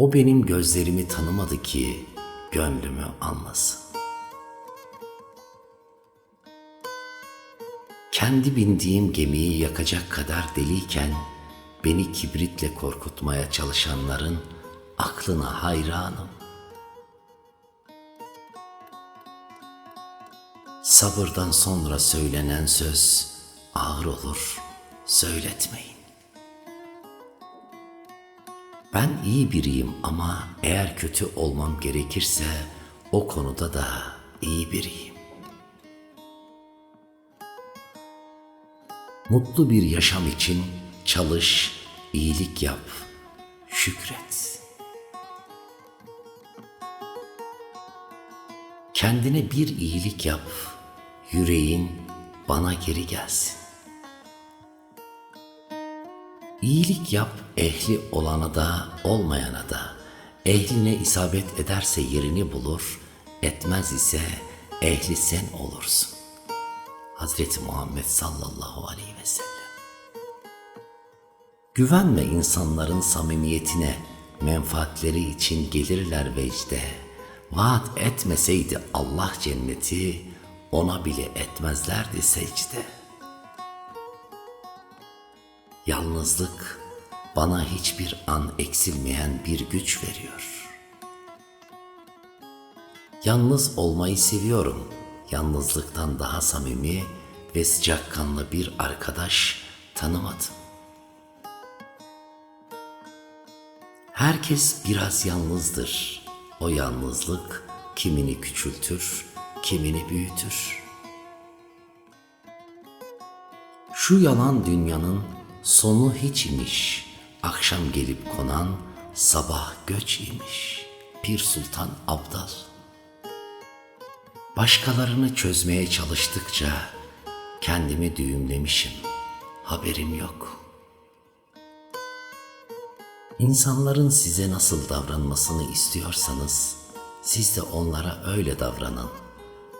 O benim gözlerimi tanımadı ki gönlümü anlasın. Kendi bindiğim gemiyi yakacak kadar deliyken beni kibritle korkutmaya çalışanların aklına hayranım. Sabırdan sonra söylenen söz ağır olur, söyletmeyin. Ben iyi biriyim ama eğer kötü olmam gerekirse o konuda da iyi biriyim. Mutlu bir yaşam için çalış, iyilik yap, şükret. Kendine bir iyilik yap, yüreğin bana geri gelsin. İyilik yap ehli olana da olmayana da. Ehline isabet ederse yerini bulur, etmez ise ehli sen olursun. Hazreti Muhammed sallallahu aleyhi ve sellem. Güvenme insanların samimiyetine, menfaatleri için gelirler vecde. Vaat etmeseydi Allah cenneti, ona bile etmezlerdi secde. Yalnızlık bana hiçbir an eksilmeyen bir güç veriyor. Yalnız olmayı seviyorum. Yalnızlıktan daha samimi ve sıcakkanlı bir arkadaş tanımadım. Herkes biraz yalnızdır. O yalnızlık kimini küçültür, kimini büyütür. Şu yalan dünyanın sonu hiç imiş. Akşam gelip konan sabah göç imiş. Pir Sultan Abdal. Başkalarını çözmeye çalıştıkça kendimi düğümlemişim. Haberim yok. İnsanların size nasıl davranmasını istiyorsanız siz de onlara öyle davranın.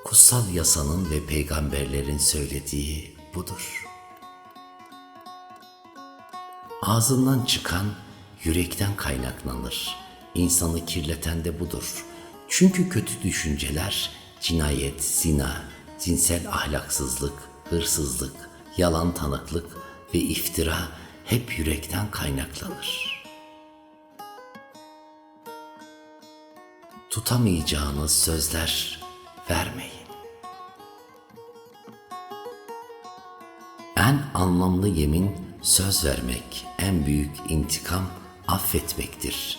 Kutsal yasanın ve peygamberlerin söylediği budur. Ağzından çıkan yürekten kaynaklanır. İnsanı kirleten de budur. Çünkü kötü düşünceler cinayet, zina, cinsel ahlaksızlık, hırsızlık, yalan tanıklık ve iftira hep yürekten kaynaklanır. Tutamayacağınız sözler vermeyin. En anlamlı yemin söz vermek, en büyük intikam affetmektir.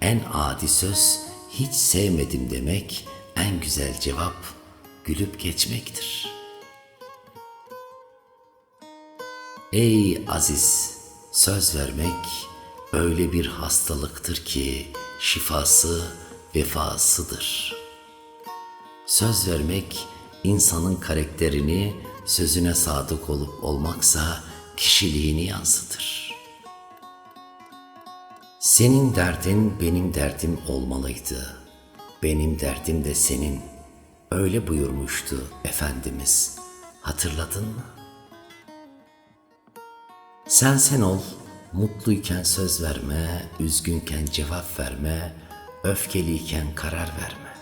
En adi söz hiç sevmedim demek, en güzel cevap gülüp geçmektir. Ey aziz, söz vermek öyle bir hastalıktır ki şifası vefasıdır. Söz vermek insanın karakterini sözüne sadık olup olmaksa kişiliğini yansıtır. Senin derdin benim derdim olmalıydı. Benim derdim de senin. Öyle buyurmuştu Efendimiz. Hatırladın mı? Sen sen ol, mutluyken söz verme, üzgünken cevap verme, öfkeliyken karar verme.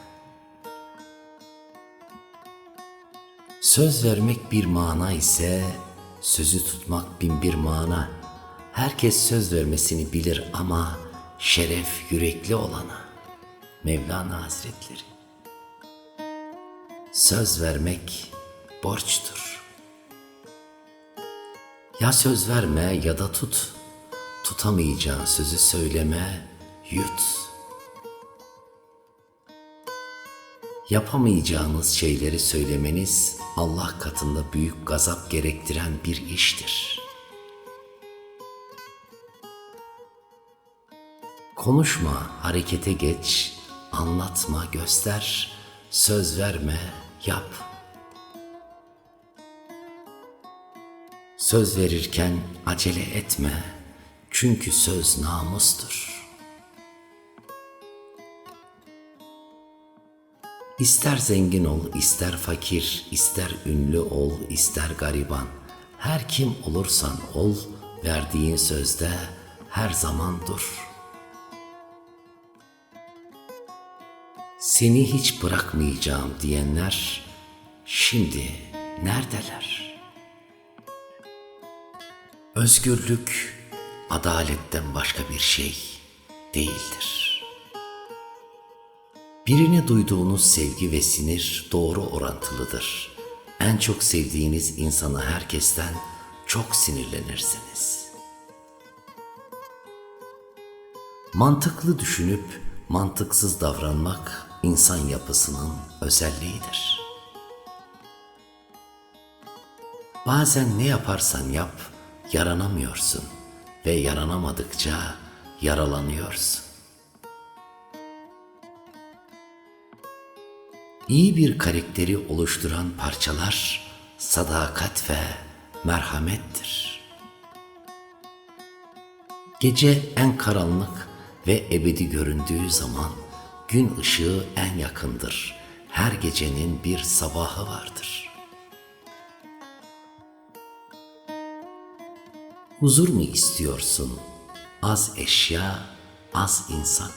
Söz vermek bir mana ise sözü tutmak bin bir mana. Herkes söz vermesini bilir ama şeref yürekli olana. Mevlana Hazretleri. Söz vermek borçtur. Ya söz verme ya da tut. Tutamayacağın sözü söyleme, yut. Yapamayacağınız şeyleri söylemeniz Allah katında büyük gazap gerektiren bir iştir. Konuşma, harekete geç, anlatma, göster, söz verme, yap. Söz verirken acele etme, çünkü söz namustur. İster zengin ol, ister fakir, ister ünlü ol, ister gariban. Her kim olursan ol, verdiğin sözde her zaman dur. Seni hiç bırakmayacağım diyenler şimdi neredeler? Özgürlük adaletten başka bir şey değildir. Birine duyduğunuz sevgi ve sinir doğru orantılıdır. En çok sevdiğiniz insana herkesten çok sinirlenirsiniz. Mantıklı düşünüp mantıksız davranmak insan yapısının özelliğidir. Bazen ne yaparsan yap yaranamıyorsun ve yaranamadıkça yaralanıyorsun. İyi bir karakteri oluşturan parçalar sadakat ve merhamettir. Gece en karanlık ve ebedi göründüğü zaman gün ışığı en yakındır. Her gecenin bir sabahı vardır. Huzur mu istiyorsun? Az eşya, az insan.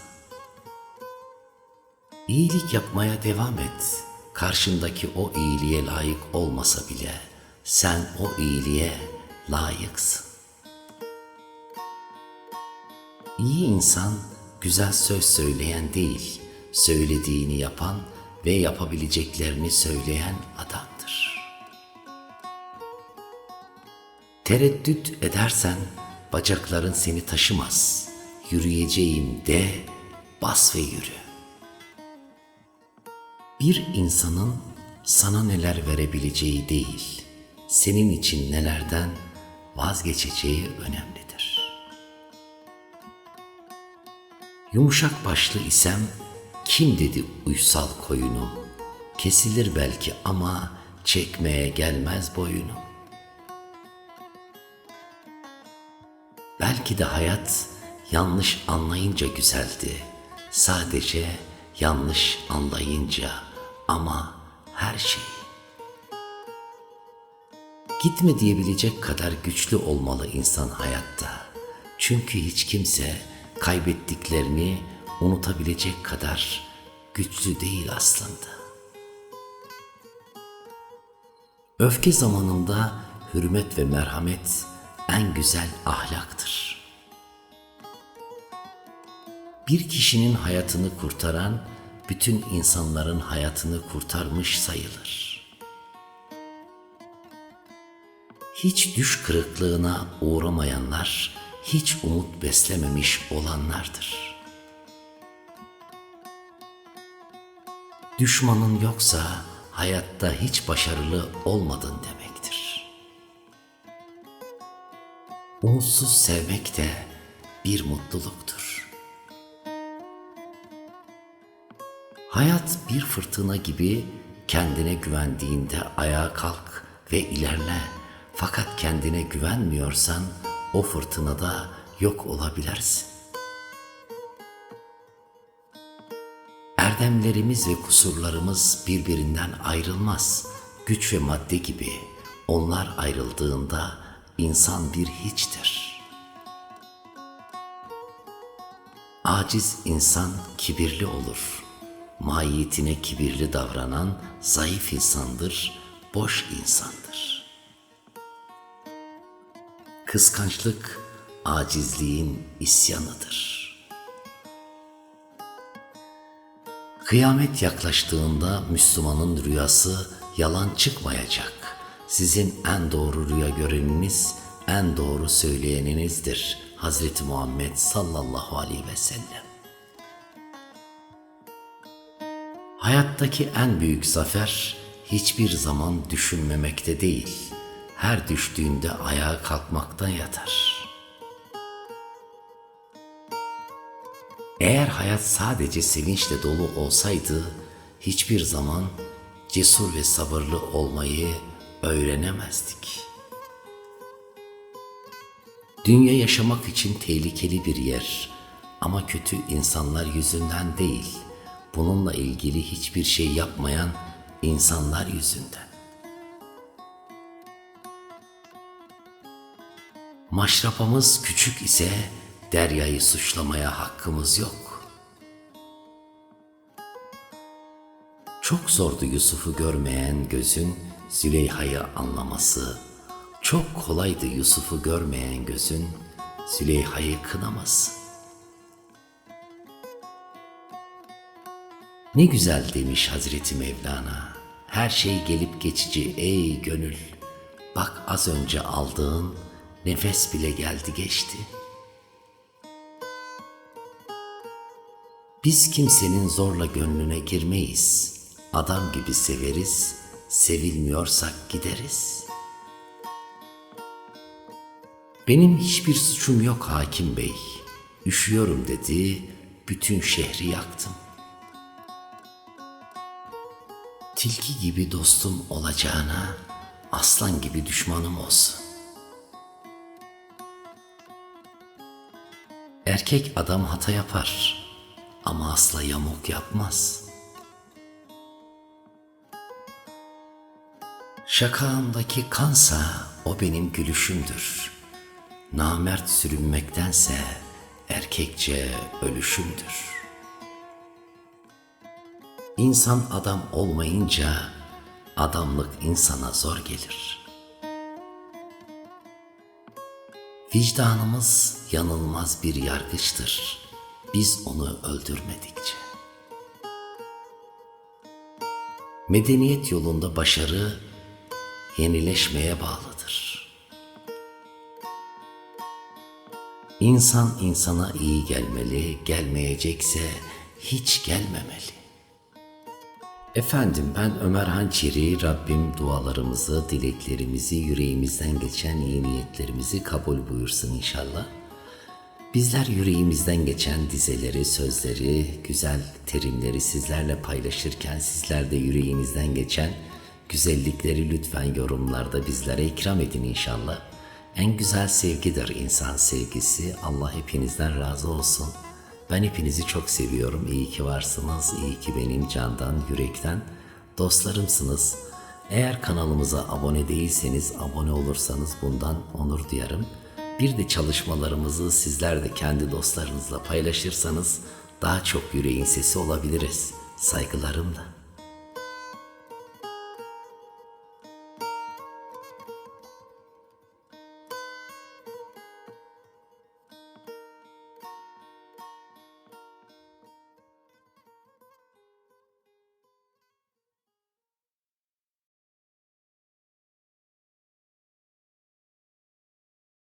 İyilik yapmaya devam et. Karşındaki o iyiliğe layık olmasa bile sen o iyiliğe layıksın. İyi insan güzel söz söyleyen değil, söylediğini yapan ve yapabileceklerini söyleyen adamdır. Tereddüt edersen bacakların seni taşımaz. Yürüyeceğim de bas ve yürü. Bir insanın sana neler verebileceği değil, senin için nelerden vazgeçeceği önemlidir. Yumuşak başlı isem kim dedi uysal koyunum? Kesilir belki ama çekmeye gelmez boyunum. Belki de hayat yanlış anlayınca güzeldi. Sadece yanlış anlayınca ama her şey. Gitme diyebilecek kadar güçlü olmalı insan hayatta. Çünkü hiç kimse kaybettiklerini unutabilecek kadar güçlü değil aslında. Öfke zamanında hürmet ve merhamet en güzel ahlaktır. Bir kişinin hayatını kurtaran bütün insanların hayatını kurtarmış sayılır. Hiç düş kırıklığına uğramayanlar hiç umut beslememiş olanlardır. Düşmanın yoksa hayatta hiç başarılı olmadın demektir. Umutsuz sevmek de bir mutluluktur. Hayat bir fırtına gibi kendine güvendiğinde ayağa kalk ve ilerle. Fakat kendine güvenmiyorsan o fırtınada yok olabilirsin. Erdemlerimiz ve kusurlarımız birbirinden ayrılmaz. Güç ve madde gibi onlar ayrıldığında insan bir hiçtir. Aciz insan kibirli olur. Mahiyetine kibirli davranan zayıf insandır, boş insandır. Kıskançlık acizliğin isyanıdır. Kıyamet yaklaştığında Müslümanın rüyası yalan çıkmayacak. Sizin en doğru rüya göreniniz, en doğru söyleyeninizdir. Hazreti Muhammed sallallahu aleyhi ve sellem. Hayattaki en büyük zafer hiçbir zaman düşünmemekte değil, her düştüğünde ayağa kalkmaktan yatar. Eğer hayat sadece sevinçle dolu olsaydı, hiçbir zaman cesur ve sabırlı olmayı öğrenemezdik. Dünya yaşamak için tehlikeli bir yer ama kötü insanlar yüzünden değil, bununla ilgili hiçbir şey yapmayan insanlar yüzünden. Maşrapamız küçük ise deryayı suçlamaya hakkımız yok. Çok zordu Yusuf'u görmeyen gözün Züleyha'yı anlaması. Çok kolaydı Yusuf'u görmeyen gözün Züleyha'yı kınaması. Ne güzel demiş Hazreti Mevlana. Her şey gelip geçici ey gönül. Bak az önce aldığın nefes bile geldi geçti. Biz kimsenin zorla gönlüne girmeyiz. Adam gibi severiz, sevilmiyorsak gideriz. Benim hiçbir suçum yok hakim bey. Üşüyorum dedi, bütün şehri yaktım. Tilki gibi dostum olacağına aslan gibi düşmanım olsun. Erkek adam hata yapar ama asla yamuk yapmaz. Şakağımdaki kansa o benim gülüşümdür. Namert sürünmektense erkekçe ölüşümdür.'' İnsan adam olmayınca adamlık insana zor gelir. Vicdanımız yanılmaz bir yargıçtır. Biz onu öldürmedikçe. Medeniyet yolunda başarı yenileşmeye bağlıdır. İnsan insana iyi gelmeli, gelmeyecekse hiç gelmemeli. Efendim ben Ömer Hançeri, Rabbim dualarımızı, dileklerimizi, yüreğimizden geçen iyi niyetlerimizi kabul buyursun inşallah. Bizler yüreğimizden geçen dizeleri, sözleri, güzel terimleri sizlerle paylaşırken sizler de yüreğinizden geçen güzellikleri lütfen yorumlarda bizlere ikram edin inşallah. En güzel sevgidir insan sevgisi. Allah hepinizden razı olsun. Ben hepinizi çok seviyorum. İyi ki varsınız. İyi ki benim candan, yürekten dostlarımsınız. Eğer kanalımıza abone değilseniz, abone olursanız bundan onur duyarım. Bir de çalışmalarımızı sizler de kendi dostlarınızla paylaşırsanız daha çok yüreğin sesi olabiliriz. Saygılarımla.